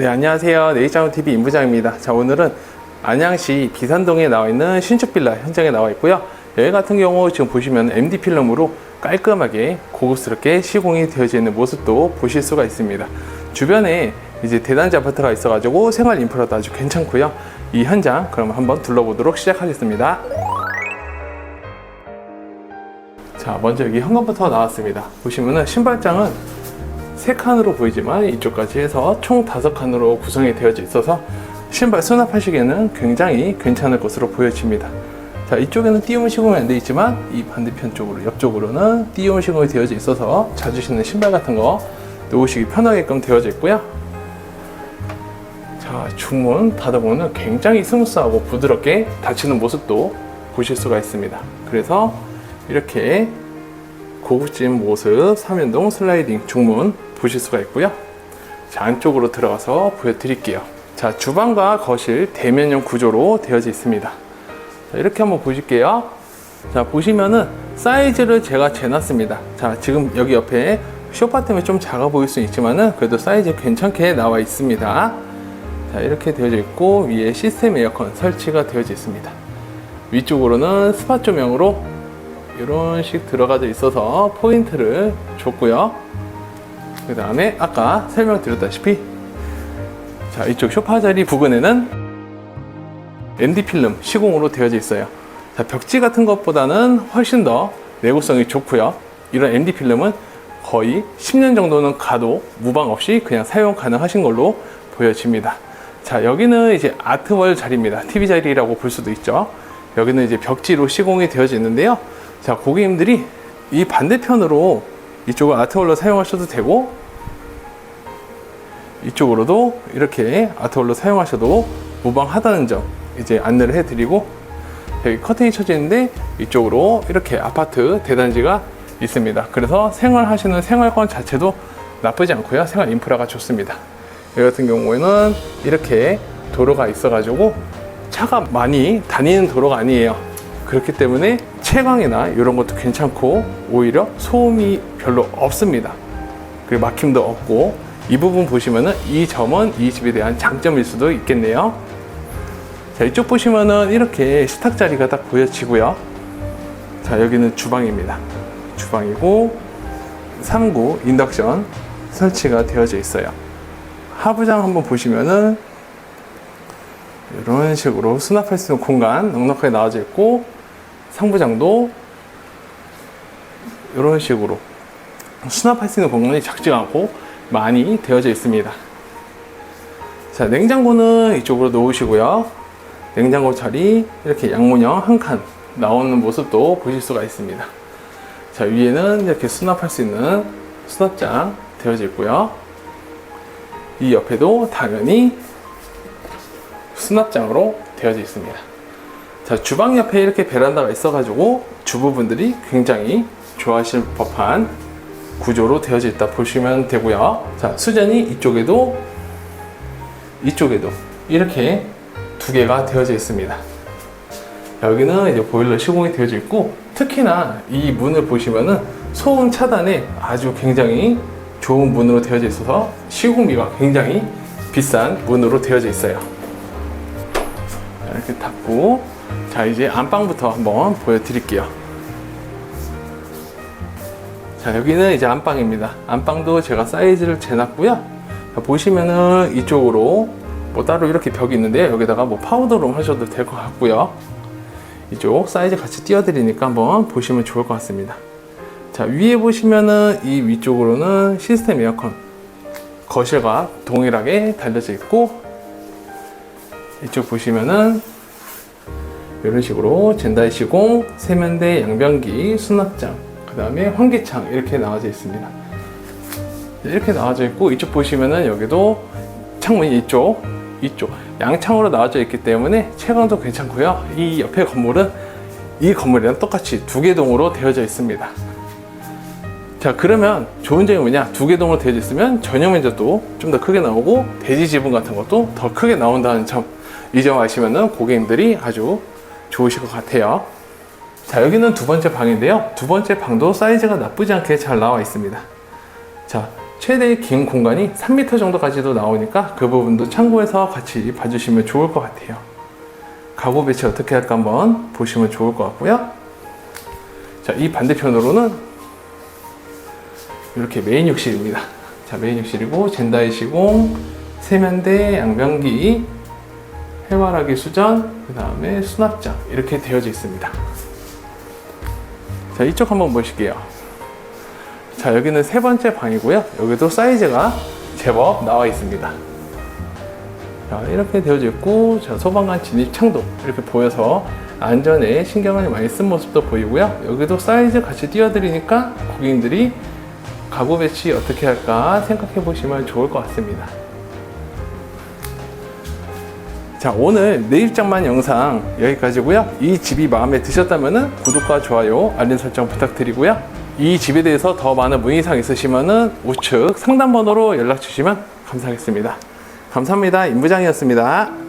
네, 안녕하세요. 네이처TV 임부장입니다. 자, 오늘은 안양시 비산동에 나와 있는 신축 빌라 현장에 나와 있고요. 여기 같은 경우 지금 보시면 MD 필름으로 깔끔하게 고급스럽게 시공이 되어져 있는 모습도 보실 수가 있습니다. 주변에 이제 대단지 아파트가 있어가지고 생활 인프라도 아주 괜찮고요. 이 현장 그럼 한번 둘러보도록 시작하겠습니다. 자, 먼저 여기 현관부터 나왔습니다. 보시면은 신발장은 세 칸으로 보이지만 이쪽까지 해서 총 다섯 칸으로 구성이 되어져 있어서 신발 수납하시기에는 굉장히 괜찮을 것으로 보여집니다. 자, 이쪽에는 띄움 시공이 안 되어 있지만 이 반대편 쪽으로 옆쪽으로는 띄움 시공이 되어져 있어서 자주 신는 신발 같은 거 놓으시기 편하게끔 되어져 있고요. 자, 중문 닫아보면 굉장히 스무스하고 부드럽게 닫히는 모습도 보실 수가 있습니다. 그래서 이렇게 고급진 모습 3연동 슬라이딩 중문 보실 수가 있고요. 자, 안쪽으로 들어가서 보여드릴게요. 자, 주방과 거실 대면형 구조로 되어져 있습니다. 자, 이렇게 한번 보실게요. 자, 보시면은 사이즈를 제가 재놨습니다. 자, 지금 여기 옆에 쇼파 때문에 좀 작아 보일 수 있지만은 그래도 사이즈 괜찮게 나와 있습니다. 자, 이렇게 되어져 있고 위에 시스템 에어컨 설치가 되어져 있습니다. 위쪽으로는 스팟 조명으로 이런 식 들어가져 있어서 포인트를 줬고요. 그 다음에 아까 설명드렸다시피 자 이쪽 소파 자리 부근에는 MD 필름 시공으로 되어져 있어요. 자, 벽지 같은 것보다는 훨씬 더 내구성이 좋고요. 이런 MD 필름은 거의 10년 정도는 가도 무방 없이 그냥 사용 가능하신 걸로 보여집니다. 자 여기는 이제 아트월 자리입니다. TV 자리라고 볼 수도 있죠. 여기는 이제 벽지로 시공이 되어져 있는데요. 자, 고객님들이 이 반대편으로 이쪽을 아트홀로 사용하셔도 되고 이쪽으로도 이렇게 아트홀로 사용하셔도 무방하다는 점 이제 안내를 해드리고 여기 커튼이 쳐져 있는데 이쪽으로 이렇게 아파트 대단지가 있습니다. 그래서 생활하시는 생활권 자체도 나쁘지 않고요. 생활 인프라가 좋습니다. 여기 같은 경우에는 이렇게 도로가 있어 가지고 차가 많이 다니는 도로가 아니에요. 그렇기 때문에 채광이나 이런 것도 괜찮고 오히려 소음이 별로 없습니다. 그리고 막힘도 없고 이 부분 보시면은 이 점은 이 집에 대한 장점일 수도 있겠네요. 자 이쪽 보시면은 이렇게 식탁 자리가 딱 보여지고요. 자 여기는 주방입니다. 주방이고 3구 인덕션 설치가 되어져 있어요. 하부장 한번 보시면은 이런 식으로 수납할 수 있는 공간 넉넉하게 나와져 있고 상부장도 이런 식으로 수납할 수 있는 공간이 작지 않고 많이 되어져 있습니다. 자, 냉장고는 이쪽으로 놓으시고요. 냉장고 자리 이렇게 양문형 한 칸 나오는 모습도 보실 수가 있습니다. 자, 위에는 이렇게 수납할 수 있는 수납장 되어져 있고요. 이 옆에도 당연히 수납장으로 되어져 있습니다. 자, 주방 옆에 이렇게 베란다가 있어가지고 주부분들이 굉장히 좋아하실 법한 구조로 되어져 있다 보시면 되고요. 자, 수전이 이쪽에도 이쪽에도 이렇게 두 개가 되어져 있습니다. 여기는 이제 보일러 시공이 되어져 있고 특히나 이 문을 보시면은 소음 차단에 아주 굉장히 좋은 문으로 되어져 있어서 시공비가 굉장히 비싼 문으로 되어져 있어요. 자, 이렇게 닫고 자 이제 안방부터 한번 보여드릴게요. 자 여기는 이제 안방입니다. 안방도 제가 사이즈를 재놨고요. 자, 보시면은 이쪽으로 뭐 따로 이렇게 벽이 있는데 여기다가 뭐 파우더룸 하셔도 될 것 같고요. 이쪽 사이즈 같이 띄워드리니까 한번 보시면 좋을 것 같습니다. 자 위에 보시면은 이 위쪽으로는 시스템 에어컨 거실과 동일하게 달려져 있고 이쪽 보시면은 이런 식으로 젠다이 시공, 세면대, 양변기, 수납장, 그 다음에 환기창 이렇게 나와져 있습니다. 네, 이렇게 나와져 있고 이쪽 보시면은 여기도 창문이 이쪽, 이쪽 양창으로 나와져 있기 때문에 채광도 괜찮고요. 이 옆에 건물은 이 건물이랑 똑같이 두 개 동으로 되어져 있습니다. 자 그러면 좋은 점이 뭐냐 두 개 동으로 되어져 있으면 전용 면적도 좀 더 크게 나오고 대지 지분 같은 것도 더 크게 나온다는 점 이 점 아시면은 고객님들이 아주 좋으실 것 같아요 자 여기는 두 번째 방인데요 두 번째 방도 사이즈가 나쁘지 않게 잘 나와 있습니다 자 최대 긴 공간이 3m 정도까지도 나오니까 그 부분도 참고해서 같이 봐주시면 좋을 것 같아요. 가구 배치 어떻게 할까 한번 보시면 좋을 것 같고요. 자, 이 반대편으로는 이렇게 메인 욕실입니다. 자, 메인 욕실이고 젠다이 시공, 세면대, 양변기, 해바라기 수전, 그 다음에 수납장 이렇게 되어져 있습니다. 자, 이쪽 한번 보실게요. 자, 여기는 세 번째 방이고요. 여기도 사이즈가 제법 나와 있습니다. 자, 이렇게 되어져 있고, 자, 소방관 진입 창도 이렇게 보여서 안전에 신경을 많이 쓴 모습도 보이고요. 여기도 사이즈 같이 띄워드리니까 고객님들이 가구 배치 어떻게 할까 생각해 보시면 좋을 것 같습니다. 자, 오늘 내 입장만 영상 여기까지고요. 이 집이 마음에 드셨다면 구독과 좋아요, 알림 설정 부탁드리고요. 이 집에 대해서 더 많은 문의사항 있으시면 우측 상담번호로 연락 주시면 감사하겠습니다. 감사합니다. 임부장이었습니다.